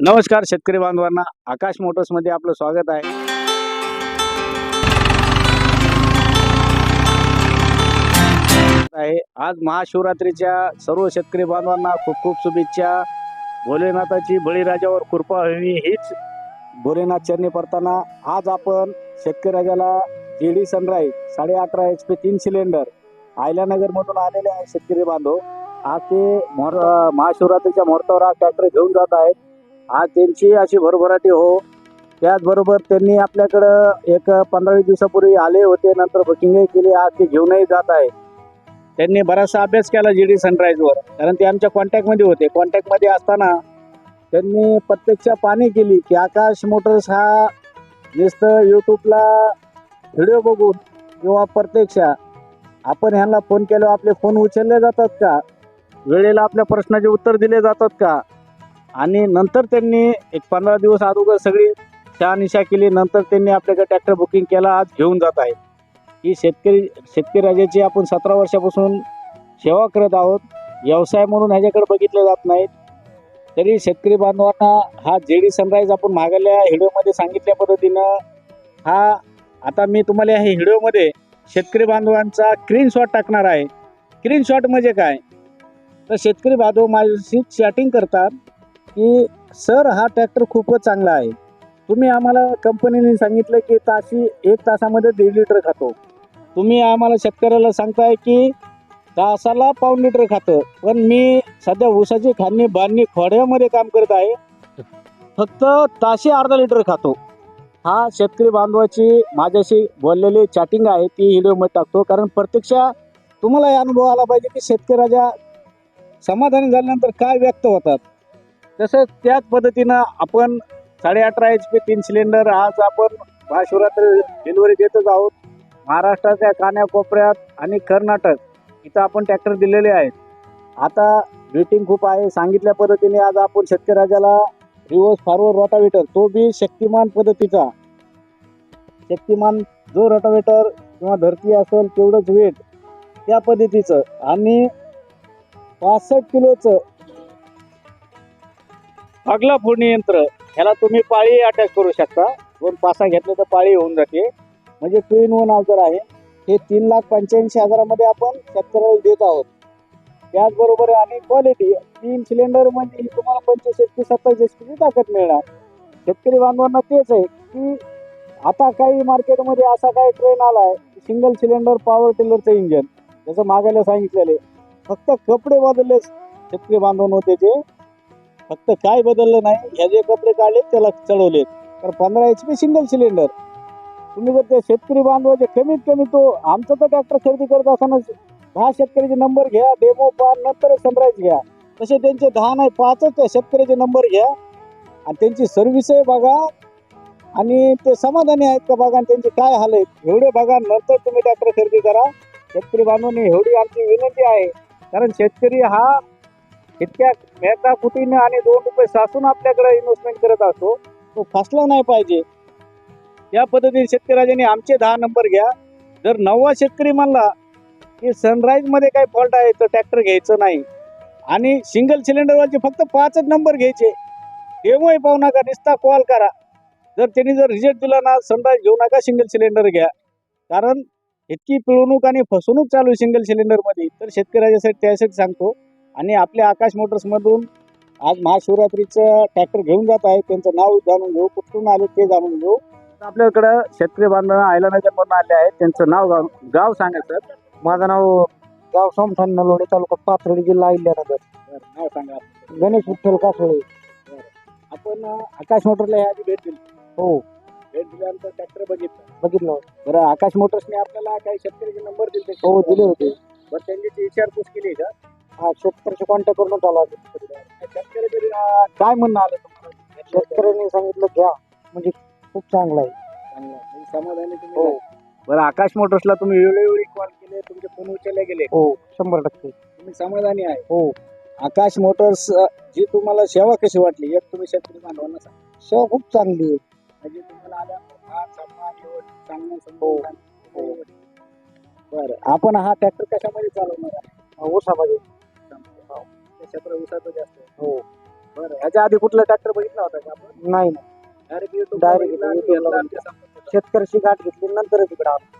नमस्कार शेतकरी बांधवांना आकाश मोटर्समध्ये आपलं स्वागत आहे. आहे. आज महाशिवरात्रीच्या सर्व शेतकरी बांधवांना खूप खूप शुभेच्छा. भोलेनाथाची बळीराजावर कृपा व्हावी हीच भोलेनाथ चरणी पडताना आज आपण शेतकरी राजाला जी डी सनराईज साडे अठरा एच पी तीन सिलेंडर आयल्यानगर मधून आलेले आहे शेतकरी बांधव. आज ते महाशिवरात्रीच्या मुहूर्तावर आज ट्रॅक्टर घेऊन जात आहेत. आज त्यांची अशी भरभराटी हो. त्याचबरोबर त्यांनी आपल्याकडं एक पंधरा वीस दिवसापूर्वी आले होते नंतर बुकिंगही केली. आज ते घेऊनही जात आहे. त्यांनी बराचसा अभ्यास केला जी डी सनराईजवर कारण ते आमच्या कॉन्टॅक्टमध्ये होते. कॉन्टॅक्टमध्ये असताना त्यांनी प्रत्यक्ष पाणी केली की आकाश मोटर्स हा नुसतं यूट्यूबला व्हिडिओ बघून किंवा प्रत्यक्ष आपण ह्यांना फोन केल्यावर आपले फोन उचलले जातात का? वेळेला आपल्या प्रश्नाचे उत्तर दिले जातात का? आणि नंतर त्यांनी एक पंधरा दिवस अगोदर सगळी शहानिशा केली. नंतर त्यांनी आपल्याकडे ट्रॅक्टर बुकिंग केला. आज घेऊन जात आहे. ही शेतकरी शेतकरी राजाची आपण सतरा वर्षापासून सेवा करत आहोत. व्यवसाय म्हणून ह्याच्याकडे बघितले जात नाहीत तरी शेतकरी बांधवांना हा जे डी सनराईज आपण मागल्या व्हिडिओमध्ये सांगितल्या पद्धतीनं हा आता मी तुम्हाला ह्या व्हिडिओमध्ये शेतकरी बांधवांचा स्क्रीनशॉट टाकणार आहे. स्क्रीनशॉट म्हणजे काय? तर शेतकरी बांधव माझ्याशी चॅटिंग करतात. की सर हा ट्रॅक्टर खूपच चांगला आहे. तुम्ही आम्हाला कंपनीने सांगितलं की ताशी एक तासामध्ये दीड लिटर खातो. तुम्ही आम्हाला शेतकऱ्याला सांगताय की तासाला पाऊन लिटर खातं. पण मी सध्या ऊसाची खांदणी बांधणी खोड्यामध्ये काम करत आहे. फक्त ताशी अर्धा लिटर खातो. हा शेतकरी बांधवाची माझ्याशी बोललेली चॅटिंग आहे ती व्हिडिओमध्ये टाकतो. कारण प्रत्यक्ष तुम्हाला हे अनुभव आला पाहिजे की शेतकऱ्याच्या समाधानी झाल्यानंतर काय व्यक्त होतात. तसंच त्याच पद्धतीनं आपण साडे अठरा एच पी तीन सिलेंडर आज आपण महाशिवरात्री डिलिव्हरी देतच आहोत. महाराष्ट्राच्या कान्याकोपऱ्यात आणि कर्नाटक इथं आपण ट्रॅक्टर दिलेले आहेत. आता वेटिंग खूप आहे. सांगितल्या पद्धतीने आज आपण शेतकऱ्याला रिवर्स फॉरवर्ड रोटावेटर तो बी शक्तिमान पद्धतीचा. शक्तिमान जो रोटावेटर किंवा धरती असेल तेवढंच वेट त्या पद्धतीचं. आणि पासष्ट किलोचं अगला फोडणी यंत्र ह्याला तुम्ही पाळी अटॅच करू शकता. दोन पासा घेतले तर पाळी होऊन जाते. म्हणजे टू इन वन अवजार आहे. हे तीन लाख पंच्याऐंशी हजारामध्ये आपण शेतकऱ्याला देत आहोत. त्याचबरोबर आणि क्वालिटी तीन सिलेंडर म्हणजे ही तुम्हाला पंचवीस एच पी सत्तावीस एच पीची ताकद मिळणार. शेतकरी बांधवांना तेच आहे की आता काही मार्केटमध्ये असा काही ट्रेन आला आहे सिंगल सिलेंडर पॉवर टिलरचं इंजन जसं मागायला सांगितलेले फक्त कपडे बदलले शेतकरी बांधव त्याचे फक्त काय बदललं नाही ह्या जे कपडे काढले त्याला चढवलेत तर पंधरा एच पी सिंगल सिलेंडर तुम्ही जर त्या शेतकरी बांधवाचे कमीत कमी तो आमचं तर ट्रॅक्टर खरेदी करत असताना दहा शेतकऱ्याचे नंबर घ्या डेमो पार नंतर सनराईज घ्या. तसे त्यांचे दहा नाही पाचच त्या शेतकऱ्याचे नंबर घ्या. आणि त्यांची सर्व्हिसही बघा. आणि ते समाधानी आहेत का बघा आणि त्यांचे काय हाल आहेत एवढे बघा नंतर तुम्ही ट्रॅक्टर खरेदी करा. शेतकरी बांधवांनी एवढी आमची विनंती आहे. कारण शेतकरी हा इतक्या मेहता कुटीनं आणि दोन रुपये सासून आपल्याकडे इन्व्हेस्टमेंट करत असतो तो फसला नाही पाहिजे. या पद्धतीने शेतकऱ्याने आमचे दहा नंबर घ्या. जर नववा शेतकरी म्हणला की सनराईजमध्ये काही फॉल्ट आहे तर ट्रॅक्टर घ्यायचं नाही. आणि सिंगल सिलेंडरवरचे फक्त पाचच नंबर घ्यायचे. डेमोही पाहू नका निस्ता कॉल करा. जर त्यांनी जर रिझल्ट दिला ना सनराईज घेऊ नका सिंगल सिलेंडर घ्या. कारण इतकी पिळवणूक आणि फसवणूक चालू आहे सिंगल सिलेंडरमध्ये तर शेतकऱ्याच्यासाठी त्यासाठी सांगतो आणि आपल्या आकाश मोटर्समधून आज महाशिवरात्रीचं ट्रॅक्टर घेऊन जात आहे. त्यांचं नाव जाणून घेऊ कुठून आले ते जाणून घेऊ. आपल्याकडं शेतकरी बांधव आयलानगरमधून आले आहेत. त्यांचं नाव गाव गाव सांगा सर. माझं नाव गाव सोमठाण नलोडे तालुका पाथर्डी जिल्हा अहिल्यानगर. नाव सांगा गणेश विठ्ठल कासोळे. आपण आकाश मोटरला ह्या आधी भेट दिली. हो. भेट दिल्यानंतर ट्रॅक्टर बघितलं. बघितलं. बरं आकाश मोटर्सने आपल्याला काही शेतकऱ्याचे नंबर दिले हो दिले होते. बरं त्यांची ती विचारपूस केली का? हा शेतकऱ्याचे कॉन्टॅक्ट करून आहे शेतकरी काय म्हणणं आलं तुम्हाला शेतकऱ्यांनी सांगितलं घ्या म्हणजे खूप चांगलं आहे. म्हणजे समाधानी हो. बरं आकाश मोटर्सला तुम्ही वेळोवेळी कॉल केले तुमचे फोन उचलले गेले हो शंभर टक्के तुम्ही समाधानी आहे हो आकाश मोटर्स जी तुम्हाला सेवा कशी वाटली एक तुम्ही शेतकरी बांधवांना सांगा सेवा खूप चांगली आहे म्हणजे तुम्हाला हो. सांगणं. बरं आपण हा ट्रॅक्टर कशामध्ये चालवणार आहे ऊसामध्ये उसाचं जास्त आहे. हो. बरं ह्याच्या आधी कुठला ट्रॅक्टर बघितला होता का आपण? नाही ना डायरेक्ट Direct YouTube ला गाठ घेतली नंतर तिकडे आलो.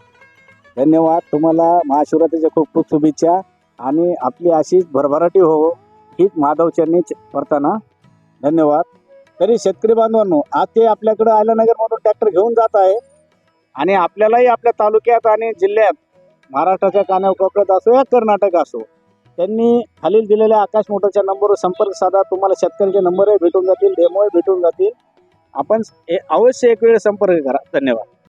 धन्यवाद तुम्हाला महाशिवरात्रीच्या खूप खूप शुभेच्छा. आणि आपली अशीच भरभराटी हो हीच माधव चरणी करताना. धन्यवाद. तरी शेतकरी बांधवांनो आज ते आपल्याकडे आयलानगरमधून ट्रॅक्टर घेऊन जात आहे. आणि आपल्यालाही आपल्या तालुक्यात आणि जिल्ह्यात महाराष्ट्राच्या कानाकोपऱ्यात असो या कर्नाटक असो त्यांनी खालील दिलेल्या आकाश मोटरच्या नंबरवर संपर्क साधा. तुम्हाला शेतकऱ्यांचे नंबरही भेटून जातील डेमोही भेटून जातील. आपण अवश्य एक वेळ संपर्क करा. धन्यवाद.